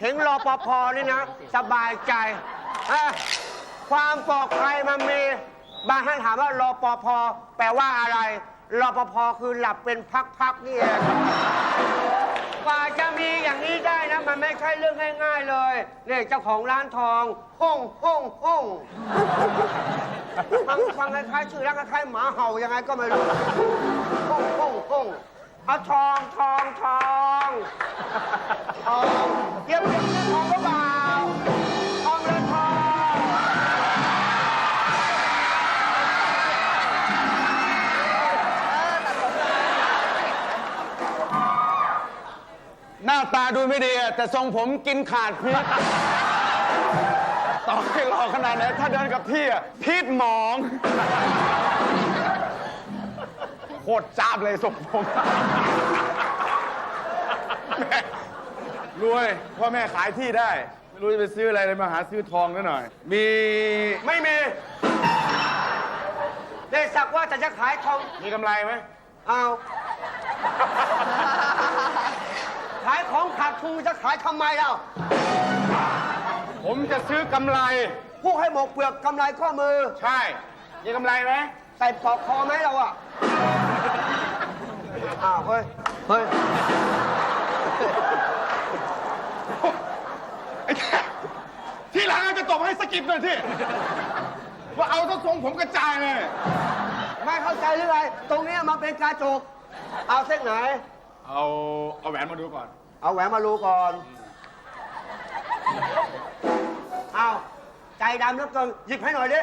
เห็นรอปภนี่นะ สบายใจอะความปลอดภัยมันมี บางท่านถามว่ารอปภแปลว่าอะไร รอปภคือหลับเป็นพักๆนี่เองกว่าจะมีอย่างนี้ได้นะ มันไม่ใช่เรื่องง่าย ๆเลยเนี่ยเจ้าของร้านทองห้องห้องห้องฟังฟังคล้ายๆชื่อแล้วคล้ายๆหมาเห่ายังไงก็ไม่รู้ห้องห้องห้อง เอาทองทองทองทองเยี่ยมเยี่ยมเยี่ยมทองก็เปล่าทองและทองหน้าตาดูไม่ดีอะแต่ทรงผมกินขาดพีชต่อให้หล่อขนาดไหนถ้าเดินกับพี่อะพีชหมอง โคตรจ้าบเลยทรงผมแม่รวยพ่อแม่ขายที่ได้ ไม่รู้จะไปซื้ออะไรเลยมาหาซื้อทองนิดหน่อย มีไม่มี ได้สักว่าจะจะขายทองมีกำไรไหมเอาขายของขาดทุนจะขายทำไมเล่าผมจะซื้อกำไรผู้ให้หมกเปลือกกำไรข้อมือ ใช่ มีกำไรไหม ใส่ปลอกคอไหมเราอะ อ้าวเฮ้ย เฮ้ย ไอ้แค่ที่หลังอาจจะตบให้สกิปหน่อยที่ว่าเอาทั้งทรงผมกระจายเลย ไม่เข้าใจหรือไง ตรงเนี้ยมันเป็นกระจก เอาเส้นไหน เอาเอาแหวนมาดูก่อน เอาแหวนมารูก่อน เอาใจดำเหลือเกินหยิบให้หน่อยดิ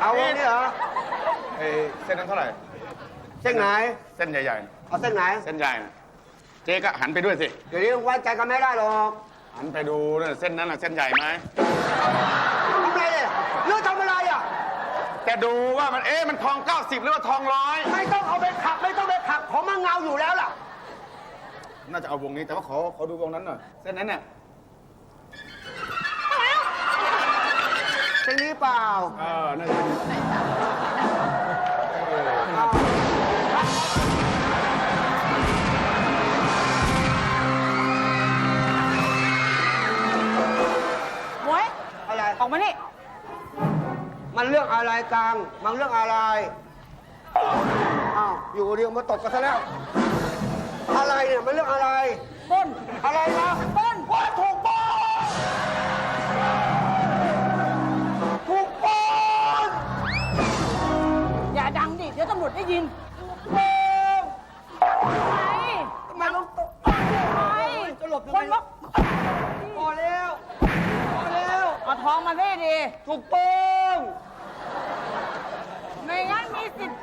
เอาวงนี้เหรอเอ้ยเส้นนั้นเท่าไหร่ เส้นไหนเส้นใหญ่ๆนะเอาเส้นไหนเส้นใหญ่นะเจ๊ก็หันไปด้วยสิ เดี๋ยวนี้ไว้ใจกันไม่ได้หรอกหันไปดูนะเส้นนั้นน่ะเส้นใหญ่ไหมทำไรเนี่ยเลือกทำอะไรอะแต่ดูว่ามันเอ๊ะมันทอง 90 หรือว่าทองร้อยไม่ต้องเอาไปขับไม่ต้องไปขับของมันเงาอยู่แล้วล่ะ น่าจะเอาวงนี้แต่ว่าขอขอดูวงนั้นหน่อยเส้นนั้นน่ะ เส้นนี้เปล่าเออน่าจะเป็นเอาหมวยอะไร ออกมานี่มันเรื่องอะไรกังมันเรื่องอะไร อ้าว อยู่เดียวมาตบกันซะแล้ว อะไรเนี่ย มันเรื่องอะไร ปล้นอะไรนะปำรวจได้ยินปล้นไงทำไมต้องตบไงจะหลบยังคนไงอกพอแล้วพอแล้วเอาทองมาให้ดี ถูกปล้นไม่งั้นมีสิทธิ์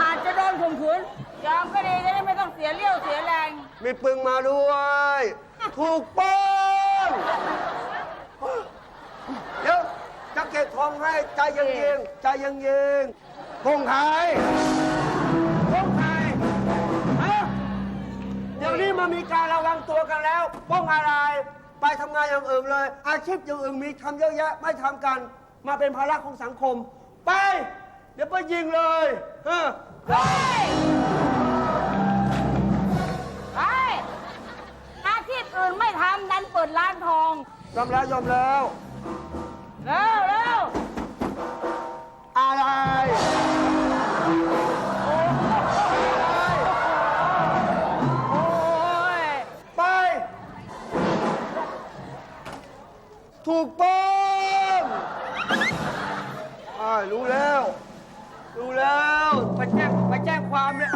อาจจะโดนข่มขืนยอมก็ดีจะได้ไม่ต้องเสียเลี้ยวเสียแรง มีปึงมาด้วย ถูกปล้นเดี๋ยวจะเก็บทอง ให้ใจเย็นๆใจเย็นๆพงไทยพงไทยฮะเดี๋ยวนี้มันมีการระวังตัวกันแล้วป้องอะไร ไปทำงานอย่างอื่นเลย อาชีพอย่างอื่นมีทำเยอะแยะไม่ทำกัน มาเป็นภาระของสังคม ไป เดี๋ยวไปยิงเลยเออเฮ้ยเฮ้ยอาชีพอื่นไม่ทำดันเปิดร้านทอง ยอมแล้วยอมแล้ว เร็วเร็ว อะไรโอ้ยไป ถูกต้องอ่ารู้แล้ว รู้แล้ว ไปแจ้งไปแจ้งความเนี่ย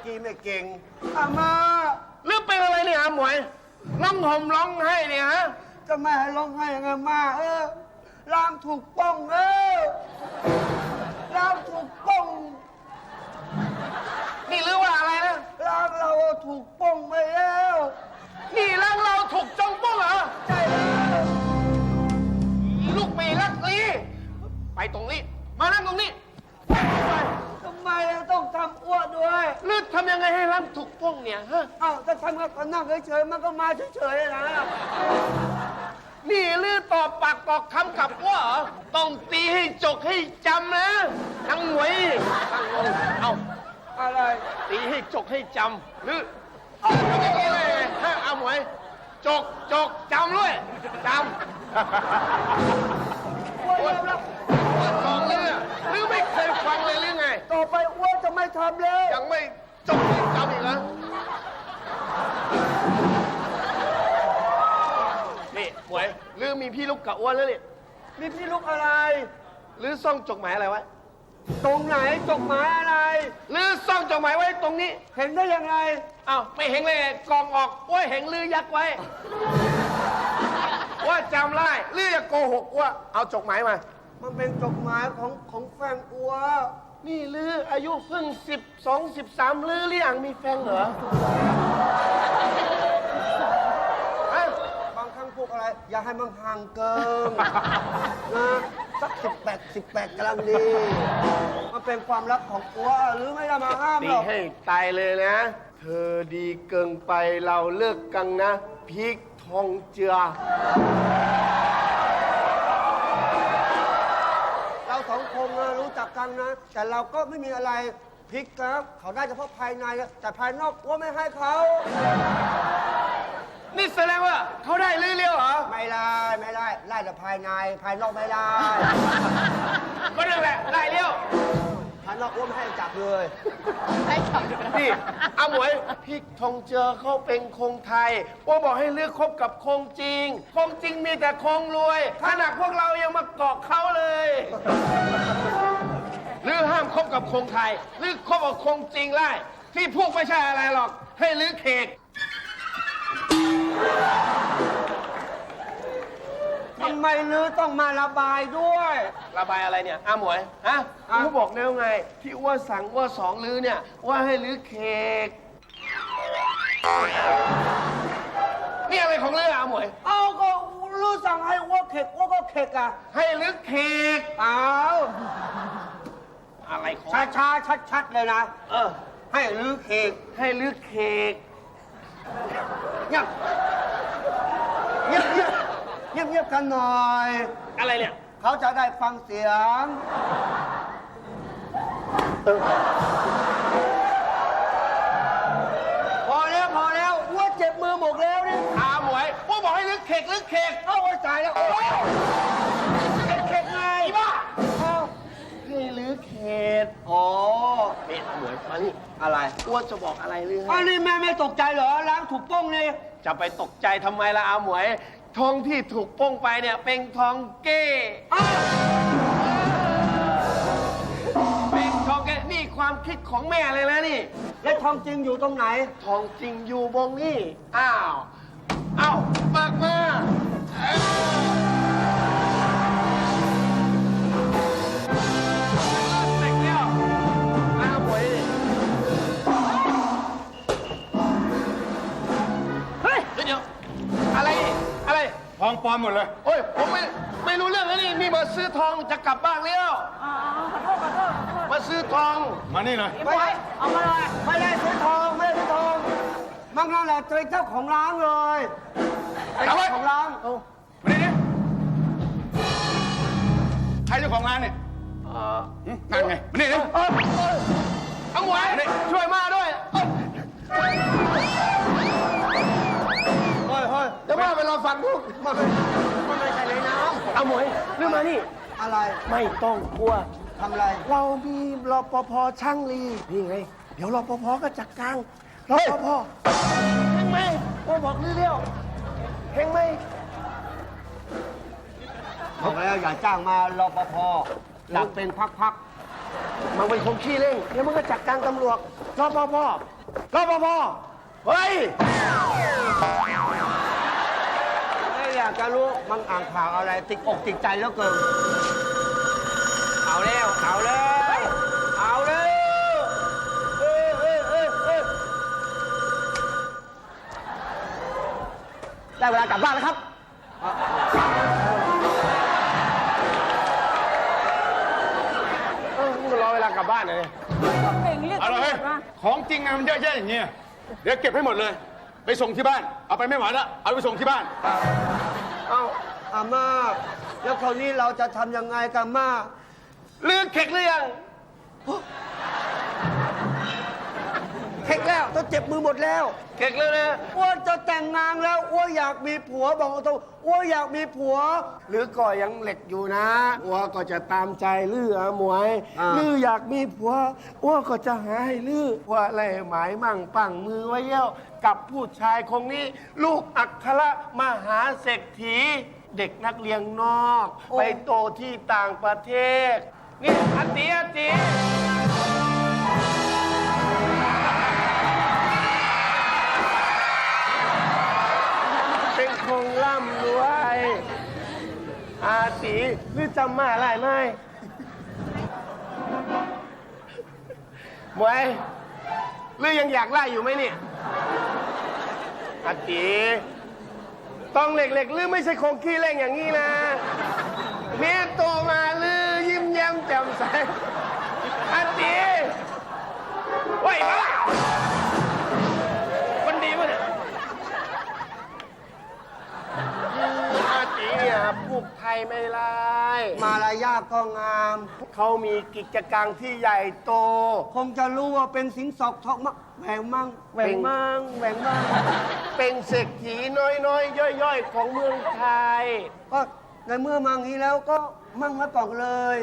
ร่างนี้บักกีไม่เก่งอาม่าหรือเป็นอะไรเนี่ยฮะหมวยร้องห่มร้องไห้เนี่ยฮะกจะไม่ให้ร้องไห้ยังไงมาเออร่างถูกป้องเออร่างถูกป้องนี่หรือว่าอะไรนะร่างเราถูกป้องไปแล้วนี่ร่างเราถูกจองป้องเหรอใช่แล้วลูกหมีลักลีไปตรงนี้ มานั่งตรงนี้ทำ ไมต้องทำอ้วนด้วยหรือทำยังไงให้ร่างถูกป้องเนี่ยฮะ เอ้าถ้าทำก็นั่งเฉยๆมันก็มาเฉยๆนะนี่หรือตอบปากตอบคำกับว่าเหรอต้องตีให้จกให้จำนะทั้งหมวยตั้งลงเอาอะไรตีให้จกให้จำหรือเอาทำอย่างนี้เลยฮะเอาหมวยจกจกจำด้วยจำ อ้วนแล้ว ต่อไปอ้วนจะไม่ทำแล้วยังไม่จบให้จำอีกแล้วนี่หมวยหรือมีพี่ลูกกับอ้วนแล้วนี่มีพี่ลูกอะไร หรือซ่องจดหมายอะไรไว้ ตรงไหนจดหมายอะไร หรือซ่องจดหมายไว้ตรงนี้ เห็นได้ยังไงอ้าวไม่เห็นเลยกองออกว่าเห็นลือยักไว้ว่าจำไล่ลืออย่าโกหกว่าเอาจดหมายมา มันเป็นจดหมายของของแฟนอัว นี่ลืออายุเพิ่งสิบสองสิบสามลือหรือยังมีแฟนเหรอฮะบางครั้งพวกอะไร อย่าให้มันห่างเกินนะสักสิบแปดสิบแปดกำลังดี มันเป็นความรักของอัวหรือไม่ได้มาห้ามดีหรอกให้ตายเลยนะ เธอดีเกินไปเราเลิกกันนะพริกทองเจือ งคนนะรู้จักกันนะ แต่เราก็ไม่มีอะไรพลิกครับ เขาได้เฉพาะภายในอะแต่ภายนอกอัวไม่ให้เขา นี่แสดงว่าเขาได้ลือเลี้ยวเหรอไม่ได้ไม่ได้ไล่แต่ภายในภายนอกไม่ได้ ก็นั่นแหละได้เลี้ย วภายนอกอัวไม่ให้จับเลยนี่อาหมวยพริกทองเจือเขาเป็นคงไทยว่าบอกให้เลือกคบกับคงจริง คงจริงมีแต่คงรวยขนาดพวกเรายังมาเกาะเขาเลยหรือห้ามคบกับคงไทยหรือคบกับคงจริงไล่ที่พวกไม่ใช่อะไรหรอก ให้ลือเขก ทำไมลือต้องมาระบายด้วย ระบายอะไรเนี่ยอาหมวยฮะอะ กูบอกแล้วไง ที่อ้ว่าสั่งอ้ว่าสองลือเนี่ย ว่าให้ลือเขกนี่อะไรของลืออาหมวย เอาก็ลือสั่งให้อ้วกเข็กอ้วกก็เข็กอะให้ลือเขกเอาอะไรของช้าช้าชัดชัดๆเลยนะ เออ ให้ลือเข็กให้ลือเขกเงียบเงียบเงียบ เงียบเงียบกันหน่อย อะไรเนี่ย เขาจะได้ฟังเสียงพอแล้วพอแล้วอ้วกเจ็บมือหมดแล้วนี่อาหมวยพวกบอกให้ลือเขกลือเขกเอาไว้จ่ายแล้วโอ้ยเข็กไงอีบ้าเอาให้ลือเขกอ๋อนี่อาหมวยมานี่อะไรอ้วนจะบอกอะไรลืออัให้นนี้แม่ไม่ตกใจเหรอล้างถูกป้องเลย จะไปตกใจทำไมล่ะอาหมวย ทองที่ถูกโป้งไปเนี่ยเป็นทองเก้อ้าวเป็นทองเก้นี่ความคิดของแม่เลยนะนี่ แล้วทองจริงอยู่ตรงไหน ทองจริงอยู่บงนี่ อ้าว อ้าวปากมาเอ้า องปลอมหมดเลย โอ้ยผมไม่ไม่รู้เรื่องแล้วนี่มีมาซื้อทองจะกลับบ้านแล้วอ๋อขอโทษขอโทษขอโทษมาซื้อทองมานี่เลยพี่บอยเอามาเลยไม่ได้ซื้อทองไม่ได้ซื้อทองมังนั่นแหละเป็นเจ้าของร้านเลยเป็นเอาไว้ เจ้าของร้านมานี่ดิใครเจ้าของร้านเนี่ยเอ่อหึนั่นไงมานี่ดิเอ้ยเอ้ยเอาหมวยช่วยมาด้วยเอ้ย ฮ้ยเฮ้ยเดี๋ยวมาไปรอฟังพวกมันไม่มันไม่ใช่เลยน้เอาหมวยเรื่องมานี่ำอะไรไม่ต้องกลัว ทำอะไร เรามีรปภช่างลีนี่ไง เดี๋ยวรปภก็จัดการรปภเห็นไหมว่าบอกเร็วๆเห็นไหมบอกแล้วอย่าจ้างมารปภหลักเป็นพักมันเป็นคนขี้เล่นเดี๋ยวมันก็จัดการตำรวจรปภรปภเฮ้ยๆเฮ้ย อยากจะรู้มันอ่านข่าวอะไรติดอกติดใจแล้วเกิน เอาแล้วเอาแล้วเอาแล้วเออเออเออเออได้เวลากลับบ้านแล้วครับ เออมึงรอเวลากลับบ้านเลยเพ่งเรียกเอาละตำรเฮ้วยจมาของจริงอะมันเยอะแยะอย่างเงี้ย เดี๋ยวเก็บให้หมดเลย ไปส่งที่บ้าน เอาไปไม่ไหวแล้วเอาไปส่งที่บ้าน เอาอาม่า แล้วคราวนี้เราจะทำยังไงกันม่าลือเข็กหรือยัง เท็กแล้วต้องเจ็บมือหมดแล้วเข็กแล้วนะอ้วนจะแต่งงานแล้วอ้วนอยากมีผัวบอกตรงๆอ้วนอยากมีผัว หรือก็ยังเหล็กอยู่นะอัวก็จะตามใจลืออะหมวยอ่าลืออยากมีผัวอัวก็จะหาให้ลือว่าอะไรหมายมั่งปังมือไว้เย้วกับผู้ชายคงนี้ ลูกอัครมหาเศรษฐีเด็กนักเรียนนอก ไปโตที่ต่างประเทศนี่อาติอาติเป็น งร่ำรวยอาตีหรือจำมาอะไรไหมหมวยหรือยังอยากไล่อยู่ไหมเนี่ยอาตีต้องเหล็กๆหรือไม่ใช่คงขี้เล่งอย่างนี้นะเมียโตมาหรือยิ้มแย้มแจ่มใสอาตีไหวปะคนดีปะเนี่ยอาตีเนี่ยปลู กไทยไม่ไล่มารยาทก็งาม เขามีกิจการที่ใหญ่โต คงจะรู้ว่าเป็นสิงสอกทองมะแหวงมั่งแหวงมั่งแหวงมั่งเป็นเศรษฐีน้อยๆ ย่อยๆ ของเมืองไทย ก็ในเมื่อมางี้แล้วก็มั่งไว้ก่อนเลย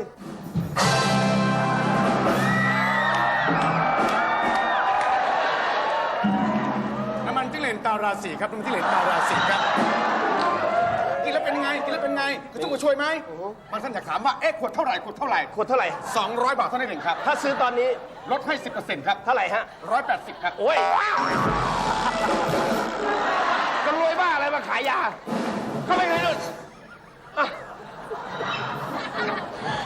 น้ำมันจิ้งเหลนตาราสีครับน้ำมันจิ้งเหลนตาราสีครับกินแล้ว เป็นไงกินแล้วเป็นไงกระชุ่มกระชวยไหมบางท่านอยากถามว่าเอ๊ะขวดเท่าไหร่ขวดเท่าไหร่ขวดเท่าไหร่ 200 บาทเท่านั้นเองครับถ้าซื้อตอนนี้ลดให้ 10%ครับเท่าไหร่ฮะ180ครับโอ้ยจะรวยบ้าอะไรมาขายยาเข้าไปเลยนู่นอะ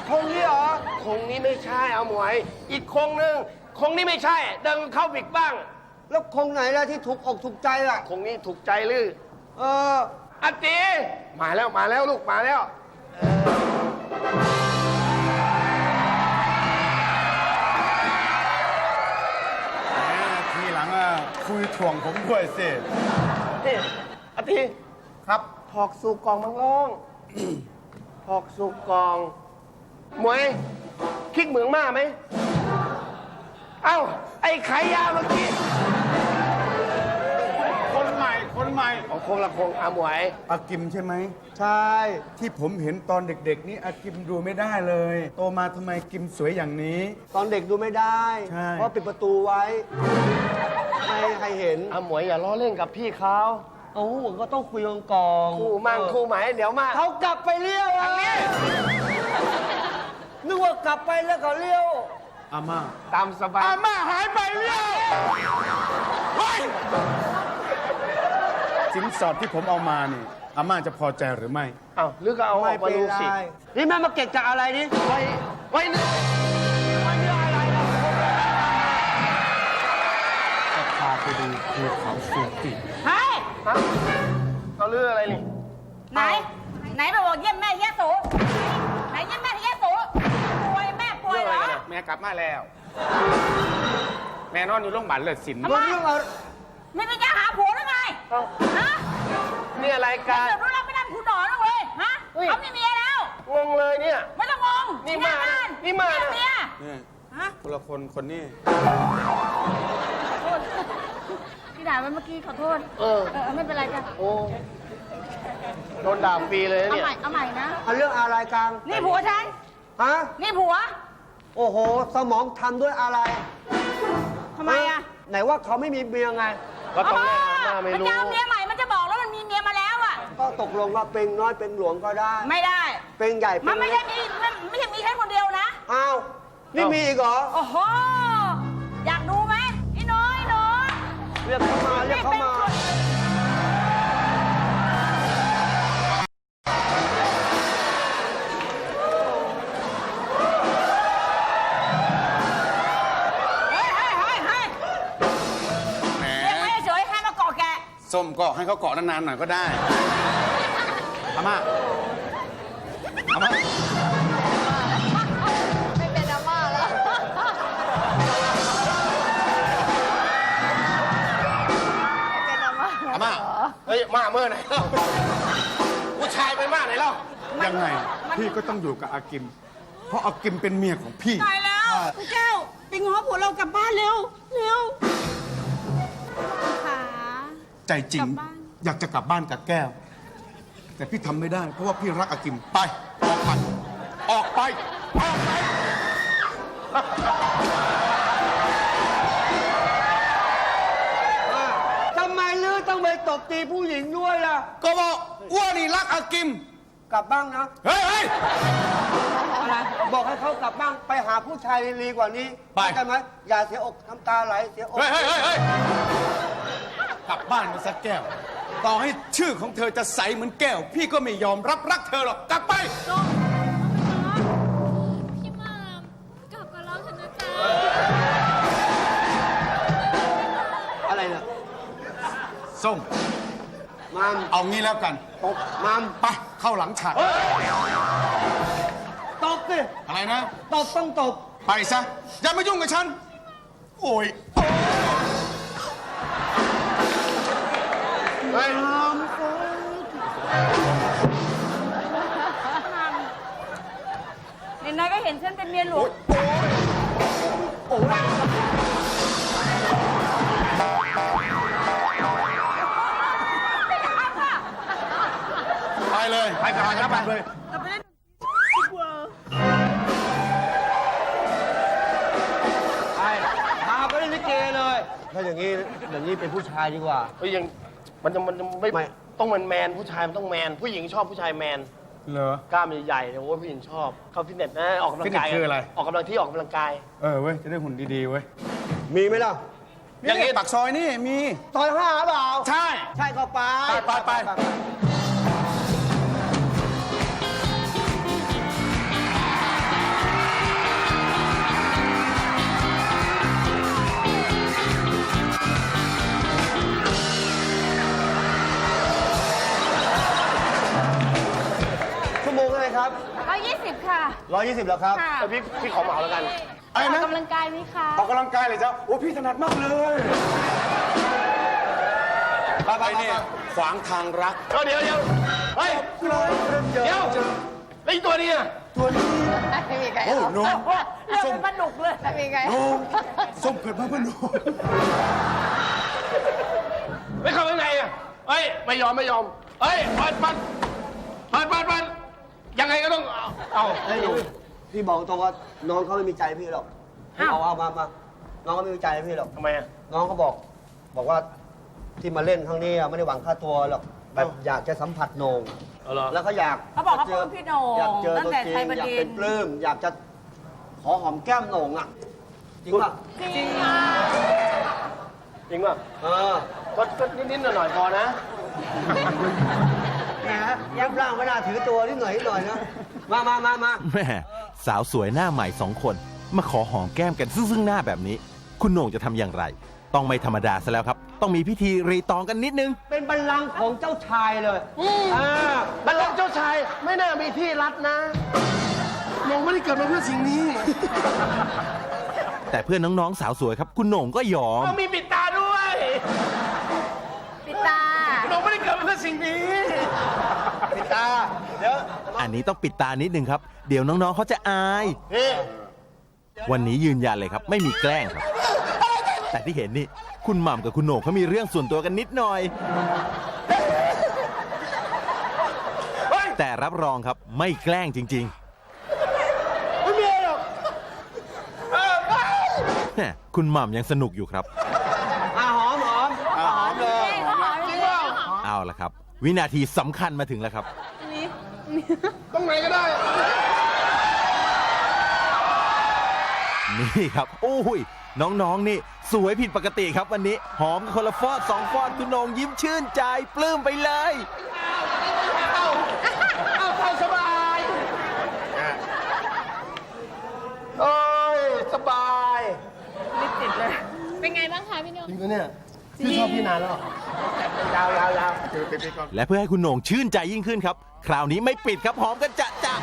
คงนี้เหรอคงนี้ไม่ใช่เอาหมวย อีกคงหนึ่งคงนี้ไม่ใช่ เดินเข้าบิกบ้าง แล้วคงไหนล่ะที่ถูกอกถูกใจล่ะ คงนี้ถูกใจลือ เอออาตีมาแล้วมาแล้วลูกมาแล้ว ทีหลังอะคุยถ่วงผมด้วยสิ นี่อาตีครับ ถอกสู่กองมังล่อง ถอกสู่กอง หมวย คิกเหมืองมาไหม เอ้า ไอ้ขายยาเมื่อกี้คน ใหม่คนใหม่ ของคงละคงอาหมวย อากิมใช่ไหม ใช่ ที่ผมเห็นตอนเด็กๆ นี่อากิมดูไม่ได้เลย โตมาทำไมกิมสวยอย่างนี้ ตอนเด็กดูไม่ได้ ใช่ เพราะปิดประตูไว้ ไม่ให้ใครเห็นอาหมวยอย่าล้อเล่นกับพี่เขาโอ้โหก็ต้องคุยกันก่อนคู่มั่งคู่หมายเดี๋ยวมาเขากลับไปเลี้ยวอะทางนี้นึกว่ากลับไปแล้วก็เลี้ยวอาม่าตามสบายอาม่าหายไปแล้วเฮ้ย สินสอดที่ผมเอามานี่อาม่าจะพอใจหรือไม่ เอ้าหรือก็เอาอไม่อกมาเป็นดูไรสินี่แม่มาเก็บจากอะไรนี่ ไว้ ไว้นึกจะพาไปดูภูเขาสูกิเฮ้ย ฮะเขาเรื่องอะไรนี่ ไหน ไหนไปบอกเยี่ยมแม่เยี่ยโสไหนเยี่ยมแม่เยี่ยโสป่วยแม่ป่วยเหรอแม่กลับมาแล้ว แม่นอนอยู่โรงพยาบาลเลิศสิน ทำไมเรื่องเอาไม่ไปจะหาผัวหรือไง เอ้าฮะนี่อะไรกันเดี๋ยวรู้เราไม่ได้คุณหนอนะเว้ย ฮะอุ้ย เขามีเมียแล้ว งงเลยเนี่ย ไม่ต้องงงนี่มาหบ้นี่มาเมียนี่ฮะคนละคนคนนี้โทษที่ด่าไปเมื่อกี้ขอโทษ เออ เออไม่เป็นไรจ้ะ โอ้โดนด่าฟรีเลยนะเอาเนี่ย ใหม่ เอาใหม่นะ เอาเรื่องอะไรกลางนี่ผัวฉัน ฮะนี่ผัว โอ้โห สมองทำด้วยอะไรทำไมอะไหนว่าเขาไม่มีเมียไงก็ต้องแน่ หน้าไม่มันรู้จะเอาเมียใหม่ มันจะบอกแล้วมันมีเมียมาแล้วอะ ก็ตกลงว่าเป็นน้อยเป็นหลวงก็ได้ ไม่ได้ เป็นใหญ่เป็มันนไม่เล็ใช่กมีมันไม่ใช่มีแค่คนเดียวนะ อ้าวนี่มีอีกเหรอโอ้โห อยากดูไหมไอ้น้อยน้อยเรียกเข้ามาเรียกเข้ามาน ก็ให้เขาเกาะนานๆหน่อยก็ได้อาม่าอาม่าไม่เป็นอาม่าแล้วเป็นอาม่าอาม่าเฮ้ยมาเมื่อไหนเล่าผู้ชายไปมากไหนเล่ายังไง พี่ก็ต้องอยู่กับอากิม เพราะอากิมเป็นเมียของพี่ ตายแล้วคุณแก้วไปง้อผัวเรากลับบ้านเร็ว เร็วขา ใจจริงกลับบ้านอยากจะกลับบ้านกับแก้ว แต่พี่ทำไม่ได้ เพราะว่าพี่รักอากิมไป ออกไปออกไปออกไปทำไมลือต้องไปตบตีผู้หญิงด้วยล่ะ ก็บอกอ้วนนี่รักอากิม กลับบ้างนะเฮ้ยเฮ้ยบอกให้เขากลับบ้างไปหาผู้ชายดีๆกว่านี้ไป เข้าใจไหมอย่าเสียอกน้ำตาไหลเสียอก เฮ้ยเฮ้ยเฮ้ยเฮ้ย กลับบ้านมาสักแก้ว ต่อให้ชื่อของเธอจะใสเหมือนแก้ว พี่ก็ไม่ยอมรับรักเธอหรอกกลับไปพี่มามกลับกับเราเถอะนะจ๊ะอะไรเนี่ยส้มมัมเอางี้แล้วกันตบมัมไปเข้าหลังฉากตบสิอะไรนะ ตบต้องตบไปซะอย่ามายุ่งกับฉัน โอ้ย เห็นนายก็เห็นฉันเป็นเมียหลวงไปเลย ไปก่อนครับไปเลยเราไปเล่นไปพาไปเล่นลิเกเลย ถ้าอย่างนี้อย่างนี้เป็นผู้ชายดีกว่าเฮ้ยยัง มันจะมันจะไม่ไม่ ต้องแมนแมนผู้ชายมันต้องแมน ผู้หญิงชอบผู้ชายแมนเหรอ กล้ามใหญ่ๆเนี่ยโอ้ยผู้หญิงชอบเข้าฟิตเนสนะออกกำลังกายฟิตเนสคืออะไร ออกกำลังที่ออกกำลังกาย เออเว้ย จะได้หุ่นดี ๆ เว้ยมีไหมล่ะอย่างนี้ ปากซอยนี่มี ซอยห้าเปล่า ใช่ ใช่ก็ไปไปไปไปชั่วโมงอะไร ครับร้อยยี่สิบค่ะ120แล้วครับค่ะแต่พี่พี่ขอเหมาแล้วกันอะไรออกนะกำลังกายไหมคะออกกำลังกายเลยจ้ะโอ้พี่ถนัดมากเลยไปไปไอ้ไปเนี่ยขวางทางรักเดี๋ยวเดี๋ยวเฮ้ย เดี๋ยว แล้วอีตัวนี้อะไม่มีใครโอ้เอาโนเรื่องมันหนุกเลยไม่มีใครโนเอาส้มเกิดมาเพื่อนโนไม่เข้าข้างในอะเฮ้ย ไม่ยอมไม่ยอมเฮ้ยเปิดเปิดเปิดเปิดเปิด ยังไงก็ต้องเอาเอาเฮ้ยพี่บอกตรงว่าน้องเขาไม่มีใจพี่หรอกเอาเอามามาน้องเขาไม่มีใจพี่หรอก ทำไมอะน้องเขาบอก บอกว่าที่มาเล่นครั้งนี้อะไม่ได้หวังค่าตัวหรอกแบบอยากจะสัมผัสโหนง เอาเหรอ แล้วก็อยากเขาบอกเขาจะจปลื้มพี่โหน่งอยากเจอตั้งตัวแต่จริงไทยบอยากดิเป็นนปลื้มอยากจะขอหอมแก้มโหนงอะจริงป่ะจริงค่ะจริงป่ะเออก็ก็นิดๆหน่อยๆพอนะแห มรูปร่างไม่น่าถือตัวนิดหน่อยนิดหน่อยนะมามามามาแม่สาวสวยหน้าใหม่สองคน มาขอหอมแก้มกันซึ่งซึ่งหน้าแบบนี้ คุณโหน่งจะทำอย่างไร ต้องไม่ธรรมดาซะแล้วครับ ต้องมีพิธีรีตองกันนิดนึง เป็นบัลลังก์ของเจ้าชายเลยอ่าบัลลังก์เจ้าชายไม่น่ามีที่รัดนะหลงไม่ได้เกิดมาเพื่อสิ่งนี้แต่เพื่อนน้องๆสาวสวยครับ คุณโหน่งก็ยอมต้องมีปิดตาด้วยปิดตาหลงไม่ได้เกิดมาเพื่อสิ่งนี้ ปิดตา เดี๋ยวอันนี้ต้องปิดตานิดนึงครับ เดี๋ยวน้องๆเขาจะอาย นี่วันนี้ยืนยันเลยครับ ไม่มีแกล้งครับ แต่ที่เห็นนี่ คุณหม่ำกับคุณโหน่งเขามีเรื่องส่วนตัวกันนิดหน่อย แต่รับรองครับไม่แกล้งจริงๆไม่มีหรอกแหม่คุณหม่ำยังสนุกอยู่ครับ อะหอมหอมอะหอมเลย จริงเปล่า เอาละครับ วินาทีสำคัญมาถึงแล้วครับตรงไหนก็ได้ นี่ครับโอ้ยน้องๆนี่ สวยผิดปกติครับวันนี้ หอมกันคนละฟอดสองฟอดคุณโหนงยิ้มชื่นใจปลื้มไปเลย เอาเข้าสบายโอ้ย สบาย ไม่ติดเลย เป็นไงบ้างคะพี่โนจริงปะเนี่ยจ พี่ชอบพี่นานแล้วยาวยาวยาวเดี๋ยวไปๆก่อน และเพื่อให้คุณโหน่งชื่นใจยิ่งขึ้นครับ คราวนี้ไม่ปิดครับหอมกันจะจะ